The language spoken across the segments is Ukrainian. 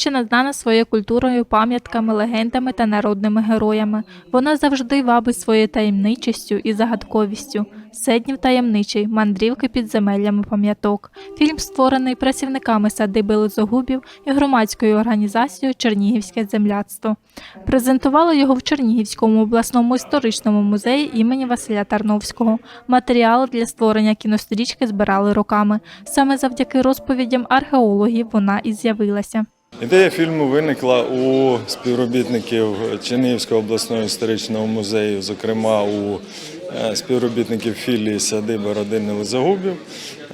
Чернігівщина знана своєю культурою, пам'ятками, легендами та народними героями. Вона завжди вабить своєю таємничістю і загадковістю. Седнів таємничий, мандрівки підземеллями пам'яток. Фільм створений працівниками садиби Лизогубів і громадською організацією Чернігівське земляцтво. Презентували його в Чернігівському обласному історичному музеї імені Василя Тарновського. Матеріали для створення кінострічки збирали роками. Саме завдяки розповідям археологів вона і з'явилася. Ідея фільму виникла у співробітників Чернігівського обласного історичного музею, зокрема у е, співробітників філії садиби родини Лизагубів.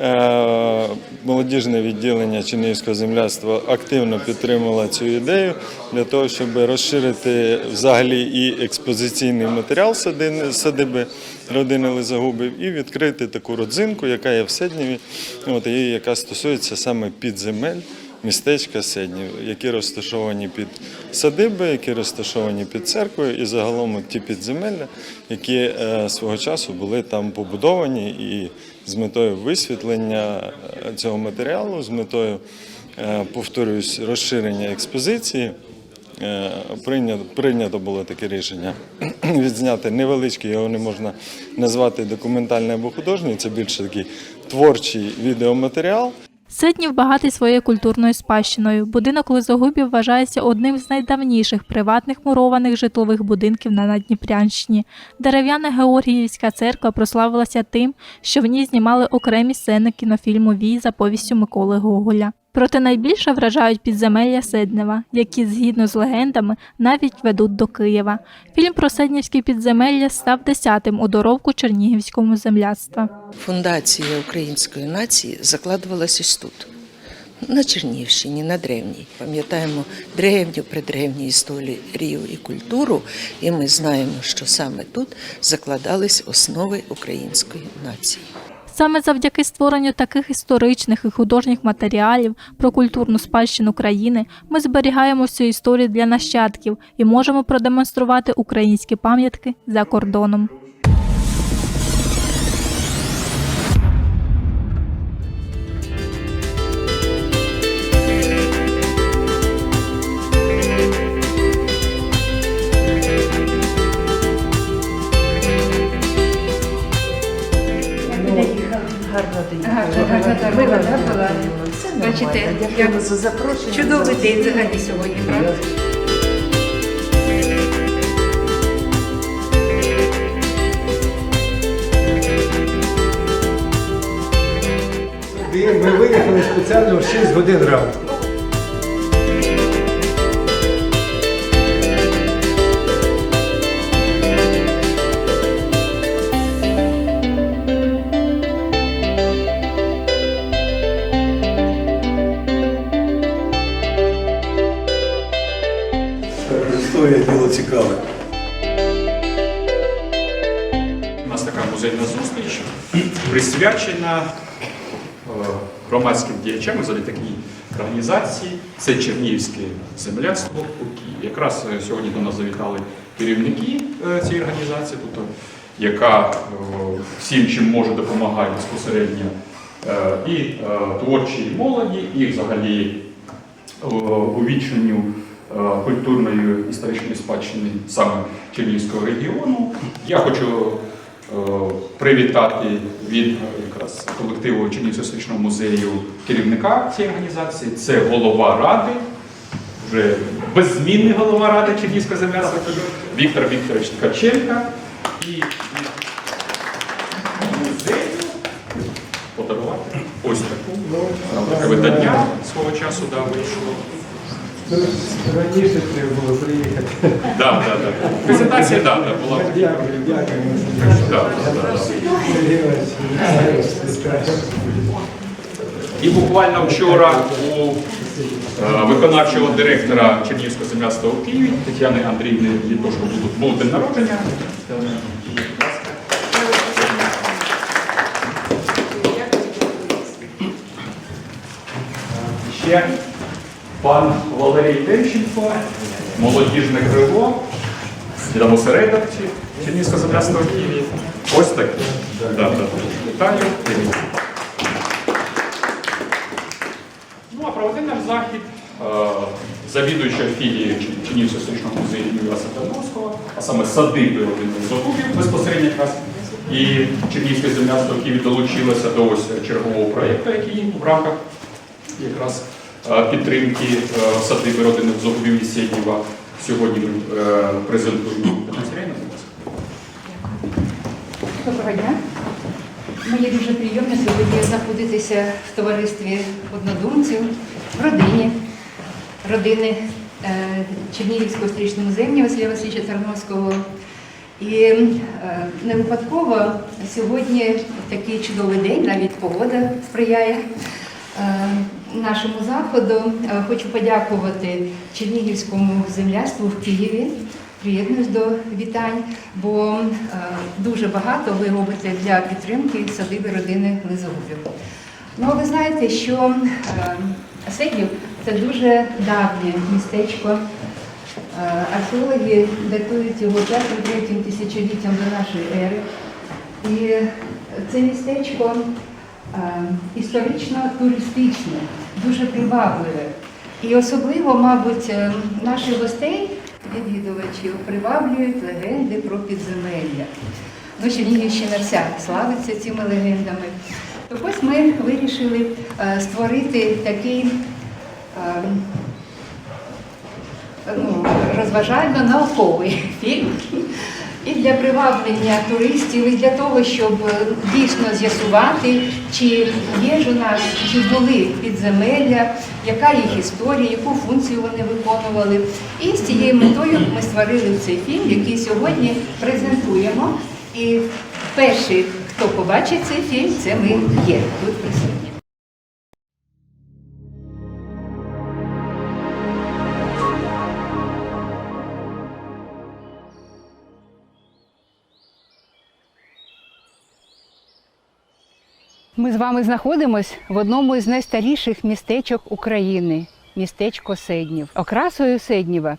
Е, Молодіжне відділення Чернігівського земляцтва активно підтримало цю ідею для того, щоб розширити взагалі і експозиційний матеріал садиби родини Лизагубів і відкрити таку родзинку, яка є в Седніві, от, і яка стосується саме підземель містечка Седнів, які розташовані під садиби, які розташовані під церквою, і загалом ті підземелля, які е, свого часу були там побудовані, і з метою висвітлення е, цього матеріалу, з метою, е, повторюсь, розширення експозиції. Прийнято, прийнято було таке рішення відзняти невеличкий, його не можна назвати документальний або художній, це більше такий творчий відеоматеріал. Сиднів багатий своєю культурною спадщиною. Будинок Лизогубів вважається одним з найдавніших приватних мурованих житлових будинків на Надніпрянщині. Дерев'яна Георгіївська церква прославилася тим, що в ній знімали окремі сцени кінофільму Вій за повістю Миколи Гоголя. Проте найбільше вражають підземелля Седнева, які, згідно з легендами, навіть ведуть до Києва. Фільм про Седнівські підземелля став десятим у доробку Чернігівському земляцтва. Фундація української нації закладувалась ось тут, на Чернівщині, на древній. Пам'ятаємо древню, предревню історію і культуру, і ми знаємо, що саме тут закладались основи української нації. Саме завдяки створенню таких історичних і художніх матеріалів про культурну спадщину країни ми зберігаємо цю історію для нащадків і можемо продемонструвати українські пам'ятки за кордоном. Як за запрошення. чудовий день взагалі сьогодні, правда? Ми виїхали спеціально в 6 годин ранку. Історія діло цікаве. У нас така музейна зустріч присвячена е, громадським діячам взагалі такій організації. Це Чернігівське земляцтво. Якраз е, сьогодні до нас завітали керівники е, цієї організації, тобто, яка всім, чим може, допомагає безпосередньо і творчій молоді, і взагалі увічненню е, культурної історичної спадщини саме Чернігівського регіону. Я хочу е, привітати від е, якраз колективу Чернігівського історичного музею керівника цієї організації. Це голова ради, вже беззмінний голова ради Чернігівського земляцтва Віктор Вікторович Ткаченка. І подарувати ось таку таке видання свого часу да, вийшло. Раніше треба було приїхати. Да, да, да. Презентація да, да, була. Дякую, дякую. І буквально вчора у е, виконавчого директора Чернігівського земляцтва у Києві Тетяни Андріївни Літошко був, день народження. Ще пан Валерій Демченко, молодіжне крило, осередок Чернігівського земляцтва у Києві. Ось да. Вітаю. Ну а проводив наш захід е, завідуюча філією Чи- Чернігівського історичного музею Юрія Сатановського, а саме садиби родини Зогубів безпосередньо якраз. І земляцтво в Києві долучилося до ось чергового проєкту, який в рамках якраз підтримки е, садиби родини Зогубів і Сєдніва. Сьогодні е, презентуємо Доброго дня. Мені дуже приємно сьогодні знаходитися в товаристві однодумців, в родині, родини е, Чернігівського історичного музею Василя Васильовича Тарновського. І е, не випадково сьогодні такий чудовий день, навіть погода сприяє е, нашому заходу. Е, Хочу подякувати Чернігівському земляству в Києві. Приєднуюсь до вітань, бо е, дуже багато ви робите для підтримки садиби родини Лизогубів. Ну, ви знаєте, що е, це дуже давнє містечко. Археологи датують його п'ятим-третім тисячоліттям до нашої ери. І це містечко е, історично-туристичне, дуже привабливе. І особливо, мабуть, е, наших гостей, відвідувачів, приваблюють легенди про підземелля. Ну, Чернігівщина вся славиться цими легендами. То ось ми вирішили е, створити такий е, ну, розважально-науковий фільм. І для приваблення туристів, і для того, щоб е, дійсно з'ясувати, чи є ж у нас, чи були підземелля, яка їх історія, яку функцію вони виконували. І з цією метою ми створили цей фільм, який сьогодні презентуємо. І перший, хто побачить цей фільм, це ми є тут присутні. Ми з вами знаходимось в одному із найстаріших містечок України містечко Седнів. Окрасою Седніва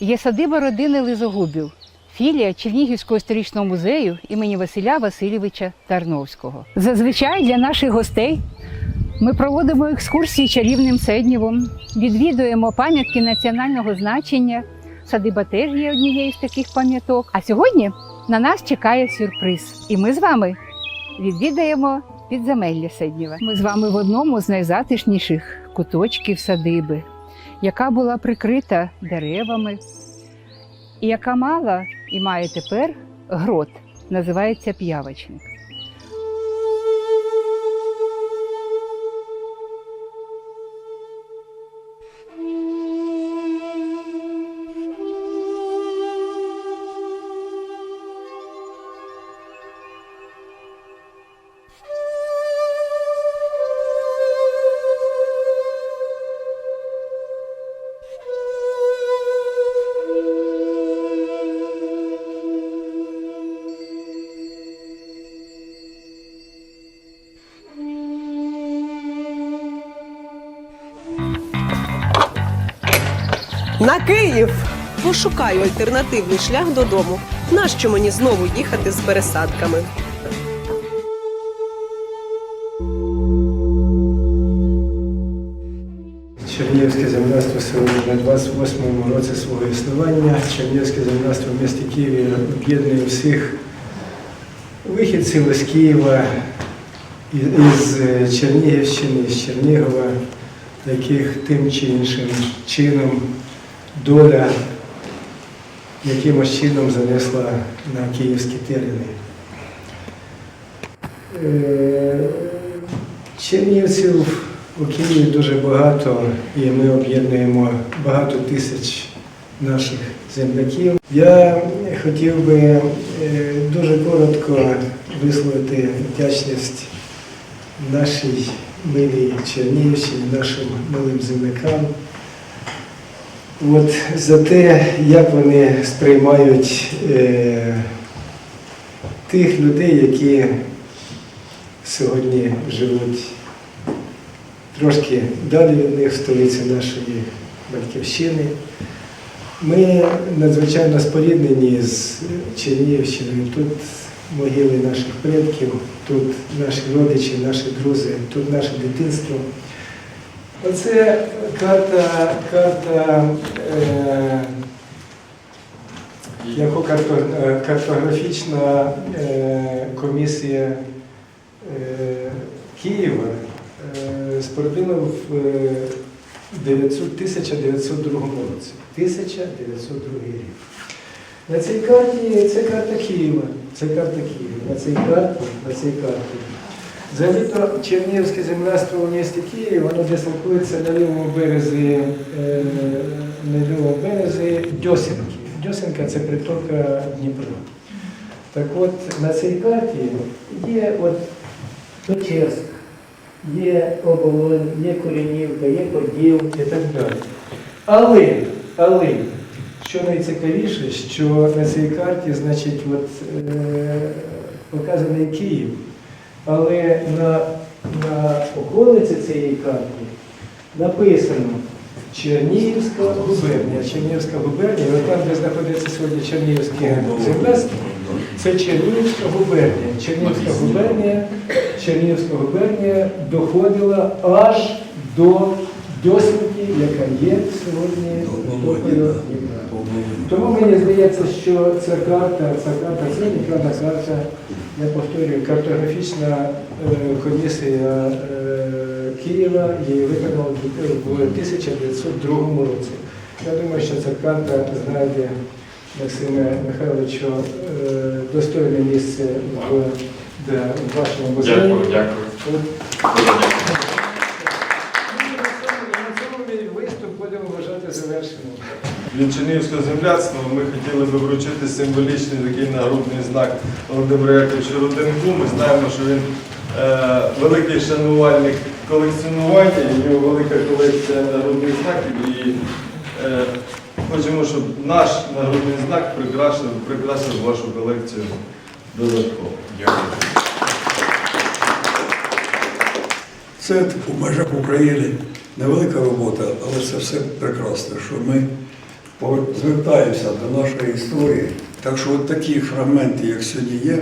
є садиба родини Лизогубів, філія Чернігівського історичного музею імені Василя Васильовича Тарновського. Зазвичай для наших гостей ми проводимо екскурсії чарівним Седнівом, відвідуємо пам'ятки національного значення. Садиба теж є однією з таких пам'яток. А сьогодні на нас чекає сюрприз. І ми з вами відвідаємо підземелля Седнєва. Ми з вами в одному з найзатишніших куточків садиби, яка була прикрита деревами, і яка мала і має тепер грот, називається п'явочник. На Київ! Пошукаю альтернативний шлях додому. Нащо мені знову їхати з пересадками? Чернігівське земляство сьогодні на 28-му році свого існування. Чернігівське земляство в місті Києві об'єднує всіх вихідців із Києва, із Чернігівщини, з Чернігова, яких тим чи іншим чином доля якимось чином занесла на київські терени. Е, Чернігівців у Києві дуже багато, і ми об'єднуємо багато тисяч наших земляків. Я хотів би е, дуже коротко висловити вдячність нашій милій Чернігівщині, нашим милим землякам. От за те, як вони сприймають е, тих людей, які сьогодні живуть трошки далі від них, в столиці нашої батьківщини. Ми надзвичайно споріднені з Чернігівщиною. Тут могили наших предків, тут наші родичі, наші друзі, тут наше дитинство. Оце карта, карта е, яку е, картографічна е, комісія е, Києва е, спорудила в е, 900 1902 році. 1902 рік. На цій карті це карта Києва. Це карта Києва. На цій карті, на цій карті. Взагалі-то Чернігівське земляство у місті Києві, воно дислокується на лівому березі, е, на лівому березі Дьосинки. Дьосинка це притока Дніпра. Так от на цій карті є от Печерськ, є Оболонь, є Коренівка, є Поділ і так далі. Але, але, що найцікавіше, що на цій карті, значить, от, е, показаний Київ. Але на, на околиці цієї карти написано Чернігівська губернія. Чернігівська губернія, от там, де знаходиться сьогодні Чернігівський земляство, це Чернігівська губернія. Чернігівська губернія, Чернігівська губернія доходила аж до Дьосинки, яка є сьогодні притокою Дніпра. Тому мені здається, що ця карта, ця карта, це неправда карта, я повторюю, картографічна е, комісія е, Києва її виконала в 1902 році. Я думаю, що ця карта знайде Максиме Михайловичу е, достойне місце в, в вашому музеї. Дякую, дякую. От. Дуже дякую. Ну, на цьому- На цьому мій виступ будемо вважати завершеним. Від Чернігівського земляцтва ми хотіли би вручити символічний такий нагрудний знак Володимира Яковича Руденку. Ми знаємо, що він е, великий шанувальник колекціонування, у нього велика колекція нагрудних знаків. І е, хочемо, щоб наш нагрудний знак прикрасив, прикрасив вашу колекцію додатково. Дякую. Це у межах України невелика робота, але це все прекрасно, що ми звертаємося до нашої історії. Так що от такі фрагменти, як сьогодні є,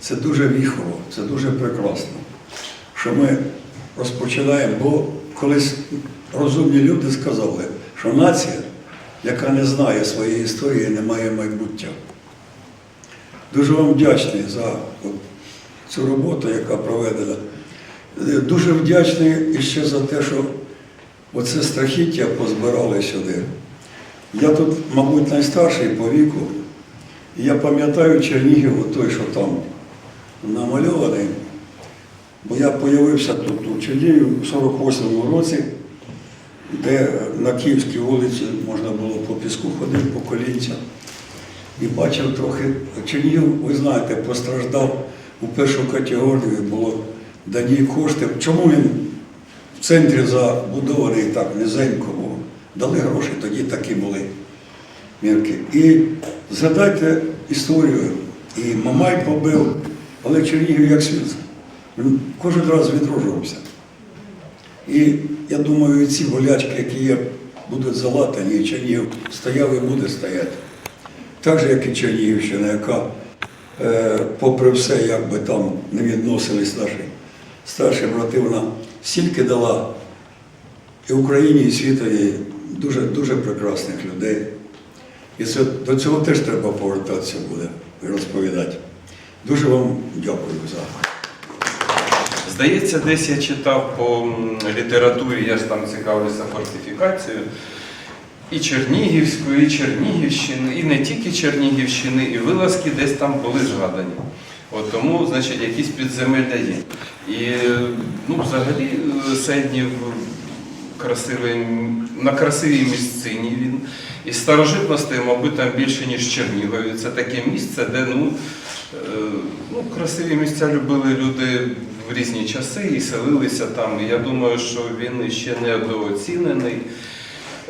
це дуже віхово, це дуже прекрасно, що ми розпочинаємо, бо колись розумні люди сказали, що нація, яка не знає своєї історії, не має майбуття. Дуже вам вдячний за цю роботу, яка проведена. Е, Дуже вдячний іще за те, що оце страхіття позбирали сюди. Я тут, мабуть, найстарший по віку. І я пам'ятаю Чернігів, той, що там намальований. Бо я з'явився тут у Чернігові в 48-му році, де на Київській вулиці можна було по піску ходити по колінцям. І бачив трохи, Чернігів, ви знаєте, постраждав у першу категорію, було дані кошти. Чому він в центрі забудований так низенько? Дали гроші, тоді такі були мірки. І згадайте історію, і Мамай побив, але Чернігів як світ. Він кожен раз відроджувався. І я думаю, ці болячки, які є, будуть залатані, і Чернігів стояв і буде стояти. Так же, як і Чернігівщина, яка, е, попри все, як би там не відносились наші старші брати, вона стільки дала і Україні, і світові дуже, дуже прекрасних людей. І це, до цього теж треба повертатися буде і розповідати. Дуже вам дякую за. Здається, десь я читав по літературі, я ж там цікавлюся фортифікацією. І Чернігівської, і Чернігівщини, і не тільки Чернігівщини, і вилазки десь там були згадані. От тому, значить, якісь підземелля є. І ну, взагалі е, Седнів красивий, на красивій місцині він. І старожитностей, мабуть, там більше, ніж Чернігові. Це таке місце, де ну, е, ну, красиві місця любили люди в різні часи і селилися там. І я думаю, що він ще недооцінений.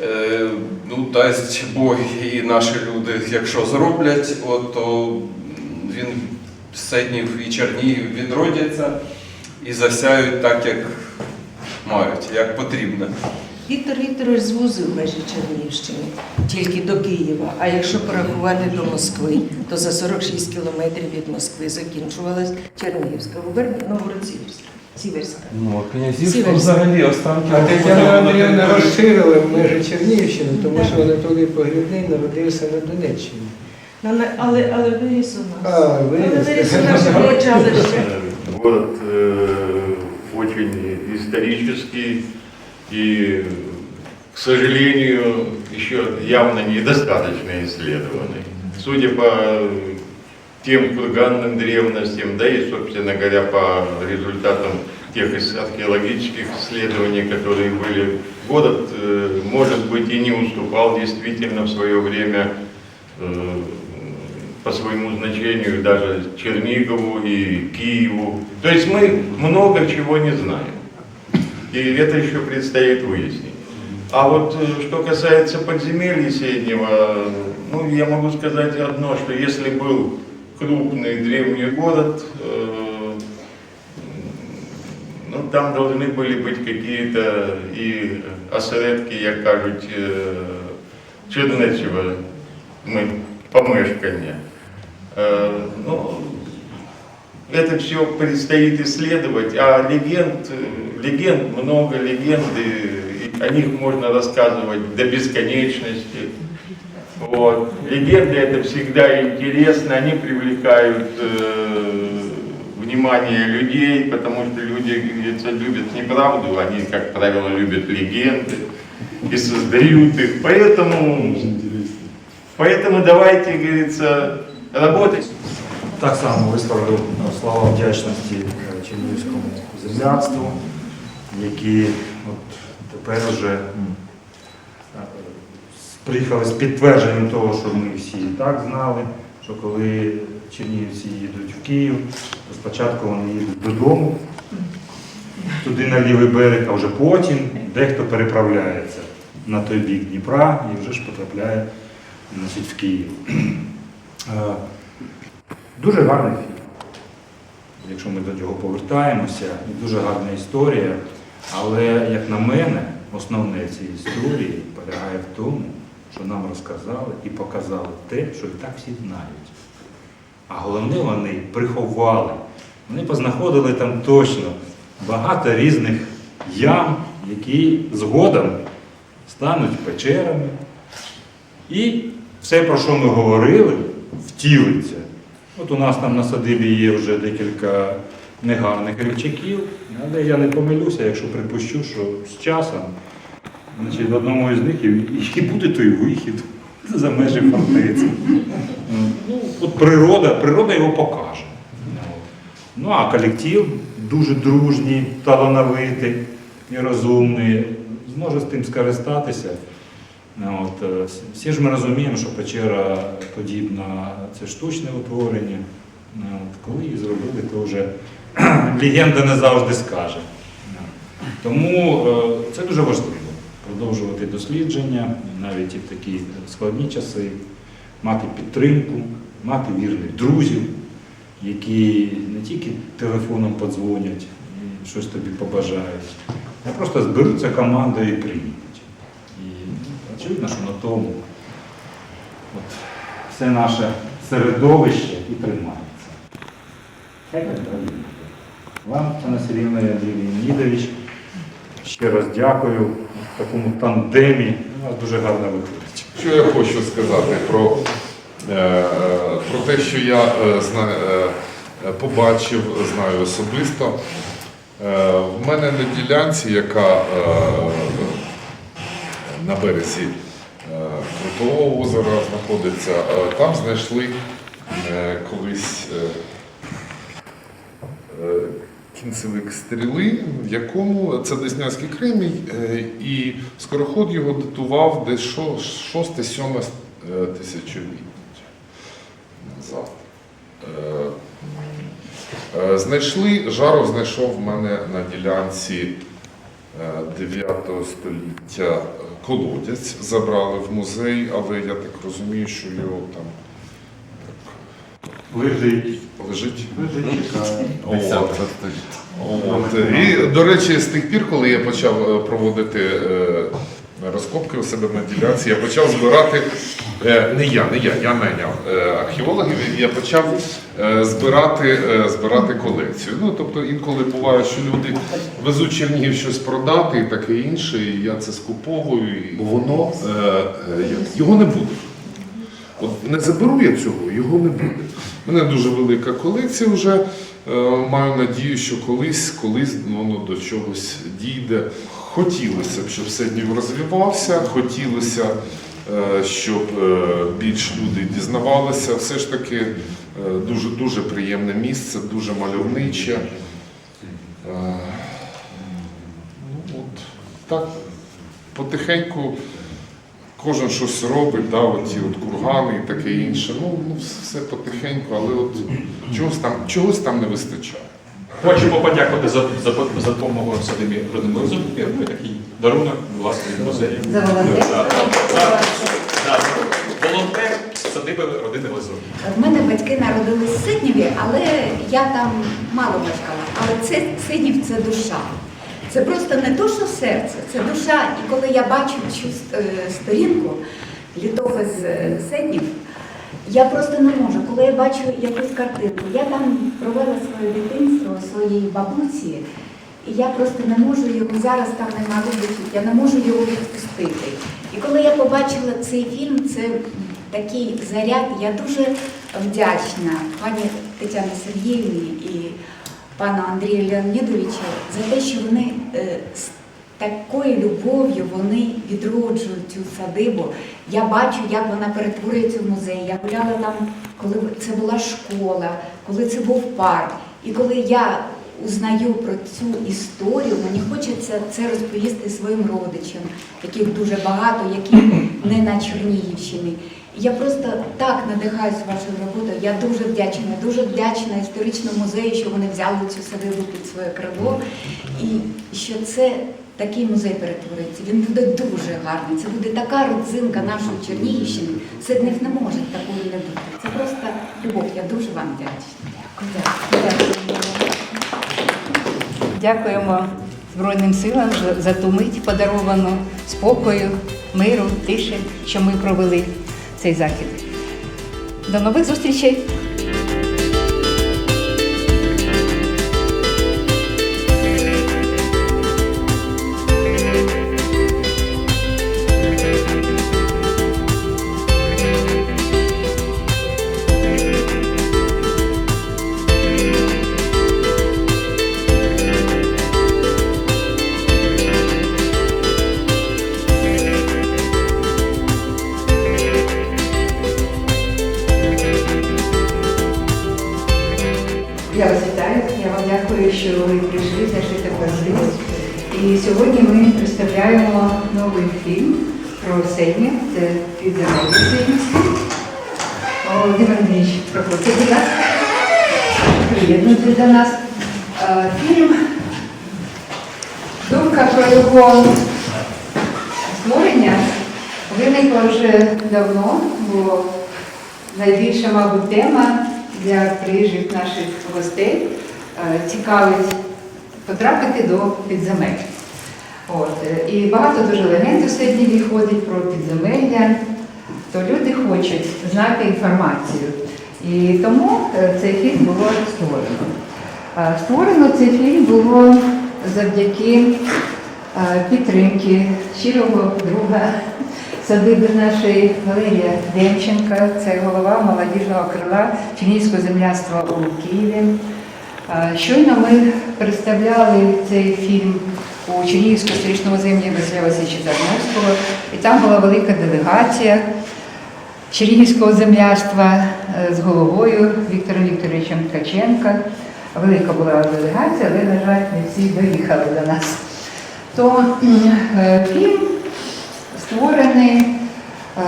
Е, Ну, дасть Бог і наші люди, якщо зроблять, от, то він Седнів і Чернігів відродяться і засяють так, як мають, як потрібно. Віктор Вікторович звузив межі Чернігівщини тільки до Києва. А якщо порахувати до Москви, то за 46 кілометрів від Москви закінчувалась Чернігівська губернія Новгород-Сіверська. Сіверська. Ну, а князівство взагалі останки. А Тетяна Андріївна розширила в межі Чернігівщини, тому що Анатолій Погрібний народився на Донеччині. Ну, Але, але виріс у нас. А, Але виріс. виріс у нас. Город э, очень исторический и, к сожалению, еще явно недостаточно исследованный. Судя по тем курганным древностям, да и, собственно говоря, по результатам тех археологических исследований, которые были, город, э, может быть, и не уступал действительно в свое время э, по своему значению даже Чернигову и Киеву. То есть мы много чего не знаем. И это еще предстоит выяснить. А вот э, что касается подземелья Среднего, ну, я могу сказать одно, что если был крупный древний город, э, ну, там должны были быть какие-то и осередки, як кажуть, е, Чернечева, мы помешкання. Э, Ну, это все предстоит исследовать, а легенд, легенд много, легенды, о них можно рассказывать до бесконечности. Вот. Легенды это всегда интересно, они привлекают э, внимание людей, потому что люди, говорится, любят неправду, они, как правило, любят легенды и создают их. Поэтому, поэтому давайте, говорится, работать. Так само висловлю е, слова вдячності е, Чернігівському земляцтву, які от тепер вже е, приїхали з підтвердженням того, що ми всі і так знали, що коли чернігівці їдуть в Київ, то спочатку вони їдуть додому, туди на лівий берег, а вже потім дехто переправляється на той бік Дніпра і вже ж потрапляє значить, в Київ. Дуже гарний фільм. Якщо ми до нього повертаємося, і дуже гарна історія. Але, як на мене, основне цієї історії полягає в тому, що нам розказали і показали те, що і так всі знають. А головне, вони приховали. Вони познаходили там точно багато різних ям, які згодом стануть печерами. І все, про що ми говорили, втілиться. От у нас там на садибі є вже декілька негарних рівчаків, але я не помилюся, якщо припущу, що з часом значить, в одному із них і, буде той вихід за межі фортеці. Ну, от природа, природа його покаже. Ну а колектив дуже дружній, талановитий і розумний, зможе з тим скористатися. От, е, всі ж ми розуміємо, що печера подібна це штучне утворення. От, коли її зробили, то вже легенда не завжди скаже. Тому е, це дуже важливо продовжувати дослідження навіть і в такі складні часи, мати підтримку, мати вірних друзів, які не тільки телефоном подзвонять і щось тобі побажають, а просто зберуться командою і приїдуть. Очевидно, що на тому от, все наше середовище і тримається. Вам, Анна Сергійовна і Андрій Леонідович, ще раз дякую в такому тандемі. У вас дуже гарно виходить. Що я хочу сказати про, е, про те, що я е, е, побачив, знаю особисто. В мене на ділянці, яка на березі е, Крутого озера знаходиться, там знайшли е, колись е, кінцевик стріли, в якому це Деснянський кремінь, е, і скороход його датував десь 6-7 тисячоліття назад. Знайшли, Жаров знайшов в мене на ділянці е, 9 століття колодязь, забрали в музей, але я так розумію, що його там Лежить. лежить. Лежить, чекає. От. От. І, до речі, з тих пір, коли я почав е, проводити е, розкопки у себе на ділянці. Я почав збирати, е, не я, не я, я найняв е, археологів, я почав е, збирати, збирати колекцію. Ну, тобто інколи буває, що люди везуть Чернігів щось продати і таке інше, і я це скуповую, і воно його не буде. От не заберу я цього, його не буде. У мене дуже велика колекція вже. Маю надію, що колись, колись воно до чогось дійде. Хотілося б, щоб Седнів розвивався, хотілося, е, щоб е, більш люди дізнавалися. Все ж таки е, дуже дуже приємне місце, дуже мальовниче. Ну, от, так, потихеньку кожен щось робить, да, от ті от кургани і таке інше. Ну, ну все потихеньку, але от чогось там, чогось там не вистачає. Хочемо подякувати за, за, за допомогу садибі родини Лизобубів. Ну і такий дарунок, власне, музею. За. Волонтер садиби родини Лизобубів. В мене батьки народились в Сидніві, але я там мало мешкала. Але це Сиднів це душа. Це просто не то, що серце, це душа. І коли я бачу цю е, сторінку, літопис е, Сиднів, я просто не можу. Коли я бачу якусь картинку, я там провела своє дитинство у своїй бабусі, і я просто не можу його зараз там нема вибухів, я не можу його відпустити. І коли я побачила цей фільм, це такий заряд, я дуже вдячна пані Тетяні Сергіївні і пану Андрію Леонідовичу за те, що вони е, такою любов'ю вони відроджують цю садибу. Я бачу, як вона перетворюється в музей. Я гуляла там, коли це була школа, коли це був парк. І коли я узнаю про цю історію, мені хочеться це розповісти своїм родичам, яких дуже багато, які не на Чернігівщині. Я просто так надихаюсь вашою роботою. Я дуже вдячна, дуже вдячна історичному музею, що вони взяли цю садибу під своє крило. І що це такий музей перетвориться. Він буде дуже гарний. Це буде така родзинка нашої Чернігівщини. Сидних не може такої не бути. Це просто любов. Я дуже вам вдячна. Дякую. Дякуємо Збройним силам за ту мить подаровану спокою, миру, тиші, що ми провели цей захід. До нових зустрічей! Що ви прийшли, знайшли таку можливість. І сьогодні ми представляємо новий фільм про Сеню, це підземелля Сенівське. Володимир Андрійович, проходьте, будь ласка. Приєднуйтесь до нас. Е, Фільм, думка про його створення виникла вже давно, бо найбільша, мабуть, тема для приїжджих наших гостей цікавить потрапити до підземель. От. е, І багато дуже легенд у Сидніві ходить про підземелля, то люди хочуть знати інформацію. І тому е, цей фільм було створено. Е, Створено цей фільм було завдяки е, підтримки щирого друга садиби нашої Валерія Демченка, це голова молодіжного крила Чернігівського земляцтва у Києві. Щойно ми представляли цей фільм у Чернігівському історичному музеї Василя Васильовича Тарновського, і там була велика делегація Чернігівського земляства е, з головою Віктором Вікторовичем Ткаченка. Велика була делегація, але, на жаль, не всі доїхали до нас. То е, фільм створений е,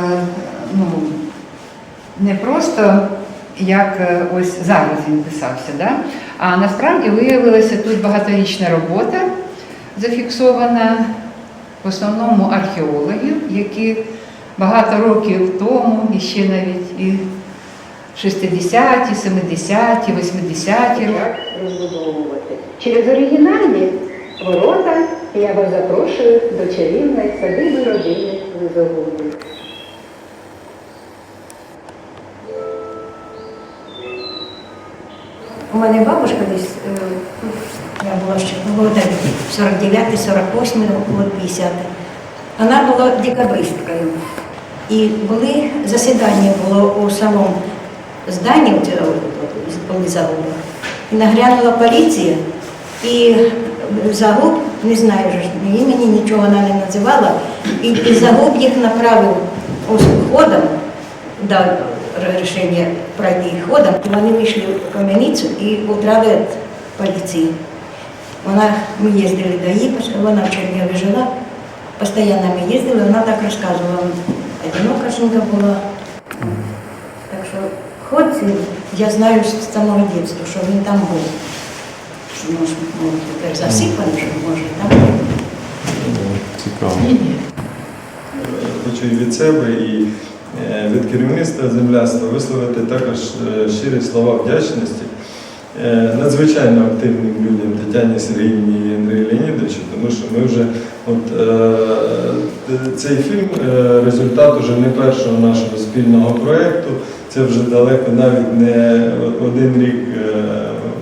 ну, не просто як е, ось зараз він писався, да? а насправді виявилася тут багаторічна робота, зафіксована в основному археологів, які багато років тому, і ще навіть і 60-ті, 70-ті, 80-ті роки розбудовувати через оригінальні ворота, я вас запрошую до чарівної садиби родини Лизогубів. У мене бабушка десь, е, я була ще молода, 49 48 год 50 Вона була декабристкою. І були засідання було у самому зданні, коли загубила. І нагрянула поліція, і загуб, не знаю імені, нічого вона не називала, і, і загуб їх направив ось ходом, дав рішення пройти ходом, і вони вийшли в кам'яницю і утрали від поліції. Вона, ми їздили до її, вона в Чернігові жила, постійно ми їздили, вона так розказувала. Одинока жінка була. Так що ход я знаю з самого дитинства, що він там був. Що може, може тепер засипаний, що може там. Цікаво. Хочу і від себе, і від керівництва земляства висловити також е, щирі слова вдячності е, надзвичайно активним людям Тетяні Сергіївні і Андрію Леонідовичу, тому що ми вже от, е, цей фільм е, результат уже не першого нашого спільного проєкту. Це вже далеко навіть не один рік е,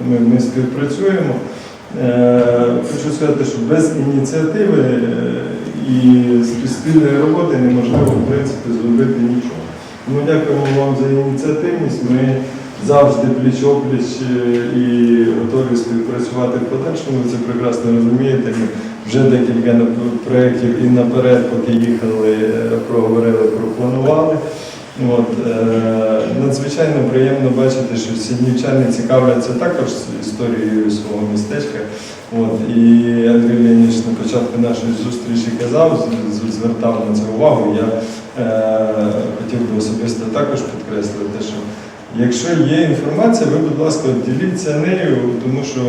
ми, ми співпрацюємо. Е, Хочу сказати, що без ініціативи е, з спільної роботи неможливо в принципі зробити нічого. Тому дякуємо вам за ініціативність. Ми завжди пліч-опліч е, і готові співпрацювати в подальшому. Ви це прекрасно розумієте. Ми вже декілька проєктів і наперед, поки їхали, е, проговорили, пропланували. От, е, надзвичайно приємно бачити, що сіднівчани цікавляться також історією свого містечка. От, і Андрій Леонідович на початку нашої зустрічі казав, звертав на це увагу. Я е, хотів би особисто також підкреслити, що якщо є інформація, ви, будь ласка, діліться нею, тому що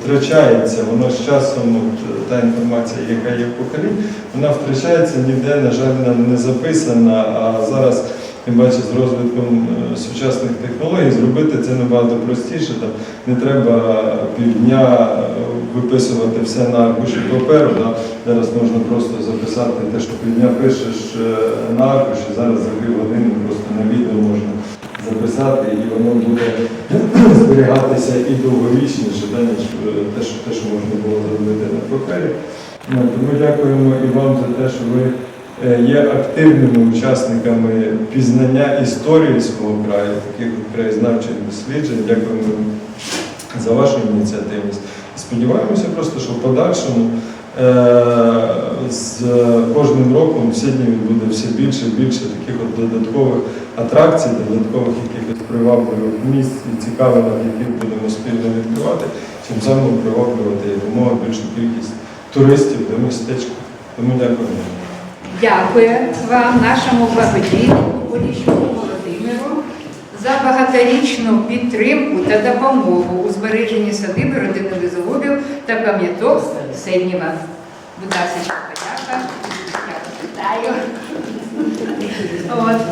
втрачається воно з часом, от, та інформація, яка є в поколі, вона втрачається ніде, на жаль, не записана. А зараз тим паче з розвитком е, сучасних технологій зробити це набагато простіше. Там не треба півдня е, виписувати все на аркуші паперу. Да? Зараз можна просто записати те, що півдня пишеш е, на аркуші, зараз за півгодини просто на відео можна записати, і воно буде зберігатися і довговічніше, да, ніж те, що, те, що можна було зробити на папері. Тому дякуємо і вам за те, що ви є активними учасниками пізнання історії свого краю, таких краєзнавчих досліджень. Дякуємо за вашу ініціативність. Сподіваємося просто, що в подальшому е, з кожним роком в Сідніві буде все більше і більше таких от додаткових атракцій, додаткових якихось привабливих місць і цікавинок, яких будемо спільно відкривати, чим самим приваблювати якомога більшу кількість туристів до містечка. Тому дякую. Дякую вам, нашому благодійнику Поліщуку Володимиру, за багаторічну підтримку та допомогу у збереженні садиби родини Лизовобів та пам'яток Седнєва. Будь ласка, подяка. Я вітаю.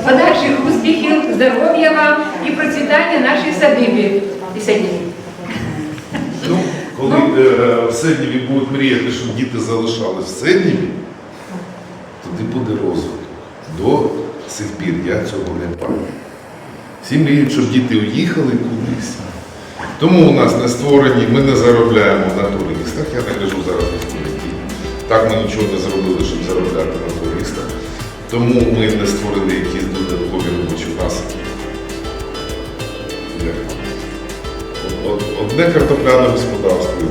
Подальших успіхів, здоров'я вам і процвітання нашій садибі і Седнєві. Ну, коли е, в Седніві будуть мріяти, щоб діти залишались в Седніві, тоді буде розвиток. До сих пір я цього не бачу. Всі мріють, щоб діти уїхали кудись. Тому у нас не створені, ми не заробляємо на туристах. Я не кажу зараз на туристів. Так ми нічого не зробили, щоб заробляти на туристах. Тому ми не створили якісь додаткові робочі? Од- Одне картопляне господарство.